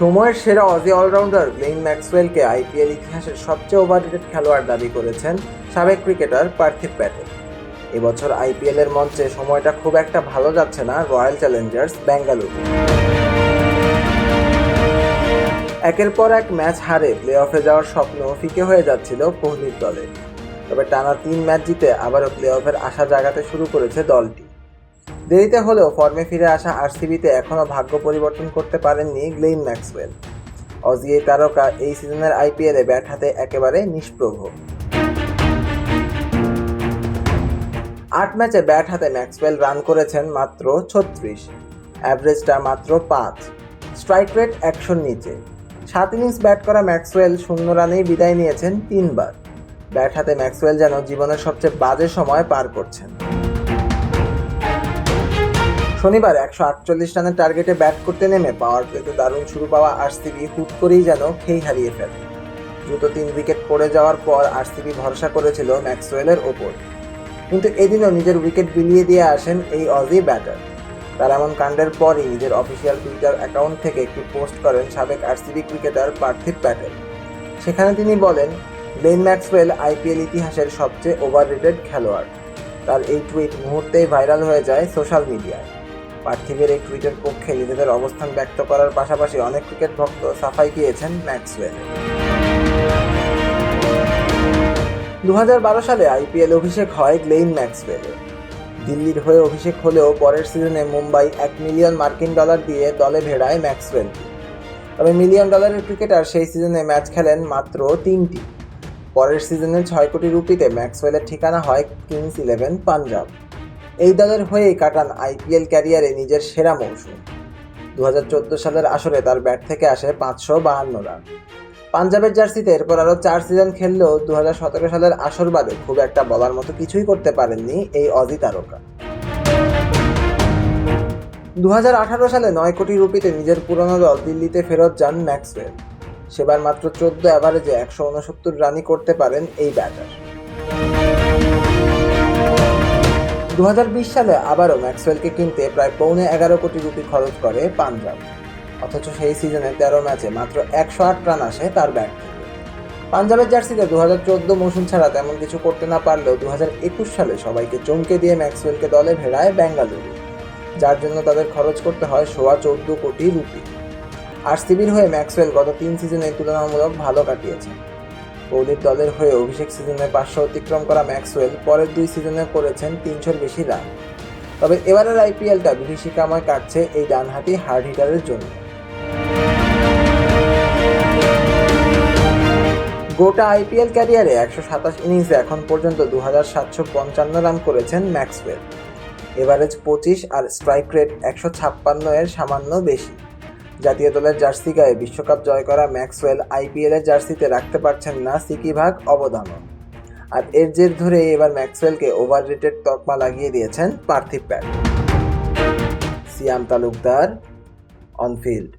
সময়ের সেরা Aussie allrounder Glenn ম্যাক্সওয়েলকে আইপিএল ইতিহাসের সবচেয়ে ওভাররেটেড খেলোয়াড় দাবি করেছেন সাবেক ক্রিকেটার পার্থিব প্যাটেল। এবছর আইপিএল এর মঞ্চে সময়টা খুব একটা ভালো যাচ্ছে না রয়্যাল চ্যালেঞ্জার্স বেঙ্গালুরু একের পর এক ম্যাচ হারে প্লে অফে যাওয়ার স্বপ্ন ফিকে হয়ে যাচ্ছিল কোহলির দলে। তবে টানা তিন ম্যাচ জিতে আবারও প্লে অফের আশা জাগাতে শুরু করেছে দলটি। দেরিতে হলেও ফর্মে ফিরে আসা আরসিবিতে এখনও ভাগ্য পরিবর্তন করতে পারেননি গ্লেইন ম্যাক্সওয়েল। অজি এই তারকা এই সিজনের আইপিএলে ব্যাট হাতে একেবারে নিষ্প্রভ। আট ম্যাচে ব্যাট হাতে ম্যাক্সওয়েল রান করেছেন মাত্র ছত্রিশ। অ্যাভারেজটা মাত্র পাঁচ। স্ট্রাইক রেট একশোর নিচে। সাত ইনিংস ব্যাট করা ম্যাক্সওয়েল শূন্য রানেই বিদায় নিয়েছেন তিনবার। ব্যাট হাতে ম্যাক্সওয়েল যেন জীবনের সবচেয়ে বাজে সময় পার করছেন। শনিবার একশো আটচল্লিশ রানের টার্গেটে ব্যাট করতে নেমে পাওয়ার প্লেতে দারুণ শুরু পাওয়া আরসিবি হুট করেই যেন খেই হারিয়ে ফেলে। দ্রুত তিন উইকেট পড়ে যাওয়ার পর আরসিবি ভরসা করেছিল ম্যাক্সওয়েলের ওপর। কিন্তু এদিনও নিজের উইকেট বিলিয়ে দিয়ে আসেন এই অজি ব্যাটার তার এমন কাণ্ডের পরই নিজের অফিসিয়াল টুইটার অ্যাকাউন্ট থেকে একটি পোস্ট করেন সাবেক আরসিবি ক্রিকেটার পার্থিব প্যাটেল। সেখানে তিনি বলেন গ্লেন ম্যাক্সওয়েল আইপিএল ইতিহাসের সবচেয়ে ওভাররেটেড খেলোয়াড়। তার এই টুইট মুহূর্তেই ভাইরাল হয়ে যায় সোশ্যাল মিডিয়ায় পার্থিবের এই টুইটের পক্ষে নিজেদের অবস্থান ব্যক্ত করার পাশাপাশি অনেক ক্রিকেট ভক্ত সাফাই গিয়েছেন ম্যাক্সওয়েল দু হাজার বারো সালে আইপিএল অভিষেক হয় গ্লেইন ম্যাক্সওয়েলের। দিল্লির হয়ে অভিষেক হলেও পরের সিজনে মুম্বাই এক মিলিয়ন মার্কিন ডলার দিয়ে দলে ভেড়ায় ম্যাক্সওয়েল তবে মিলিয়ন ডলারের ক্রিকেটার সেই সিজনে ম্যাচ খেলেন মাত্র তিনটি। পরের সিজনে ছয় কোটি রুপিতে ম্যাক্সওয়েলের ঠিকানা হয় কিংস ইলেভেন, পাঞ্জাব। এই দলের হয়েই কাটান আইপিএল ক্যারিয়ারে নিজের সেরা মৌসুম। দু হাজার চোদ্দ সালের আসরে তার ব্যাট থেকে আসে পাঁচশো বাহান্ন রান। পাঞ্জাবের জার্সিতে এরপর আরও চার সিজন খেললেও দু হাজার সতেরো সালের আসর বাদে খুব একটা বলার মতো কিছুই করতে পারেননি এই অজি তারকা। দু হাজার আঠারো সালে নয় কোটি রুপিতে নিজের পুরনো দল দিল্লিতে ফেরত যান ম্যাক্সওয়েল। সেবার মাত্র চোদ্দ অ্যাভারেজে একশো উনসত্তর রানই করতে পারেন এই ব্যাটার। দু হাজার বিশ সালে আবারও ম্যাক্সওয়েলকে কিনতে প্রায় পৌনে এগারো কোটি রুপি খরচ করে পাঞ্জাব। অথচ সেই সিজনে তেরো ম্যাচে মাত্র একশো আট রান আসে তার ব্যাট থেকে। পাঞ্জাবের জার্সিতে দু হাজার চোদ্দ মৌসুম ছাড়া তেমন কিছু করতে না পারলেও দু হাজার একুশ সালে সবাইকে চমকে দিয়ে ম্যাক্সওয়েলকে দলে ভেড়ায় বেঙ্গালুরু, যার জন্য তাদের খরচ করতে হয় সোয়া চোদ্দ কোটি রুপি। আরসিবির হয়ে ম্যাক্সওয়েল গত তিন সিজনে তুলনামূলক ভালো কাটিয়েছেন। কোহলির দলের হয়ে অভিষেক সিজনে পাঁচশো অতিক্রম করা ম্যাক্সওয়েল পরের দুই সিজনে করেছেন তিনশোর বেশি রান। তবে এবারের আইপিএলটা বিভীষিকাময় কাটছে এই ডানহাতি হার্ড হিটারের জন্য। গোটা আইপিএল ক্যারিয়ারে একশো সাতাশ ইনিংসে এখন পর্যন্ত দু হাজার সাতশো পঞ্চান্ন রান করেছেন ম্যাক্সওয়েল। এভারেজ পঁচিশ আর স্ট্রাইক রেট একশো ছাপ্পান্ন এর সামান্য বেশি। জাতীয় দলের জার্সি গায়ে বিশ্বকাপ জয় করা ম্যাক্সওয়েল আইপিএলের জার্সিতে রাখতে পারছেন না সিকি ভাগ অবদানও। আর এর জের ধরে এবার ম্যাক্সওয়েলকে ওভার রেটেড তকমা লাগিয়ে দিয়েছেন পার্থিব প্যাট। সিয়াম তালুকদার, অনফিল্ড।